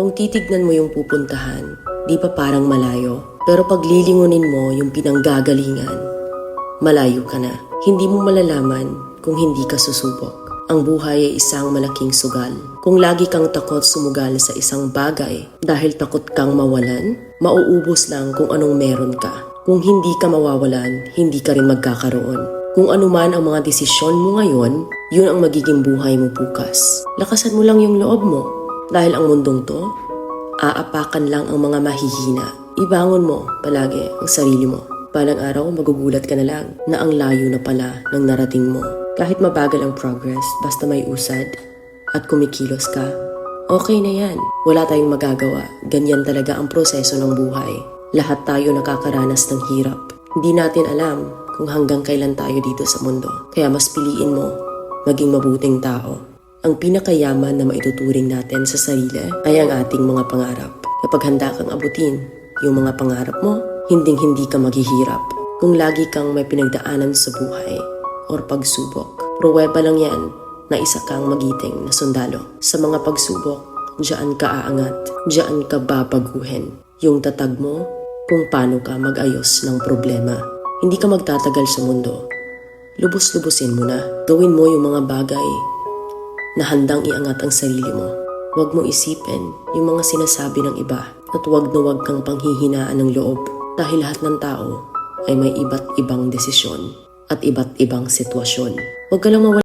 Kung titignan mo yung pupuntahan, di pa parang malayo. Pero pag lilingunin mo yung pinanggagalingan, malayo ka na. Hindi mo malalaman kung hindi ka susubok. Ang buhay ay isang malaking sugal. Kung lagi kang takot sumugal sa isang bagay dahil takot kang mawalan, mauubos lang kung anong meron ka. Kung hindi ka mawawalan, hindi ka rin magkakaroon. Kung ano man ang mga desisyon mo ngayon, yun ang magiging buhay mo bukas. Lakasan mo lang yung loob mo. Dahil ang mundong to, aapakan lang ang mga mahihina. Ibangon mo palagi ang sarili mo. Balang araw, magugulat ka na lang na ang layo na pala ng narating mo. Kahit mabagal ang progress, basta may usad at kumikilos ka, okay na yan. Wala tayong magagawa. Ganyan talaga ang proseso ng buhay. Lahat tayo nakakaranas ng hirap. Hindi natin alam kung hanggang kailan tayo dito sa mundo. Kaya mas piliin mo maging mabuting tao. Ang pinakayaman na maituturing natin sa sarili ay ang ating mga pangarap. Kapag handa kang abutin yung mga pangarap mo, hinding-hindi ka maghihirap. Kung lagi kang may pinagdaanan sa buhay or pagsubok, pruweba lang yan na isa kang magiting na sundalo. Sa mga pagsubok, diyan ka aangat, diyan ka babaguhin. Yung tatag mo kung paano ka mag-ayos ng problema. Hindi ka magtatagal sa mundo. Lubos-lubusin mo na. Gawin mo yung mga bagay na handang iangat ang sarili mo. Huwag mo isipin yung mga sinasabi ng iba at huwag na huwag kang panghihinaan ng loob dahil lahat ng tao ay may iba't ibang desisyon at iba't ibang sitwasyon. Huwag ka lang mawala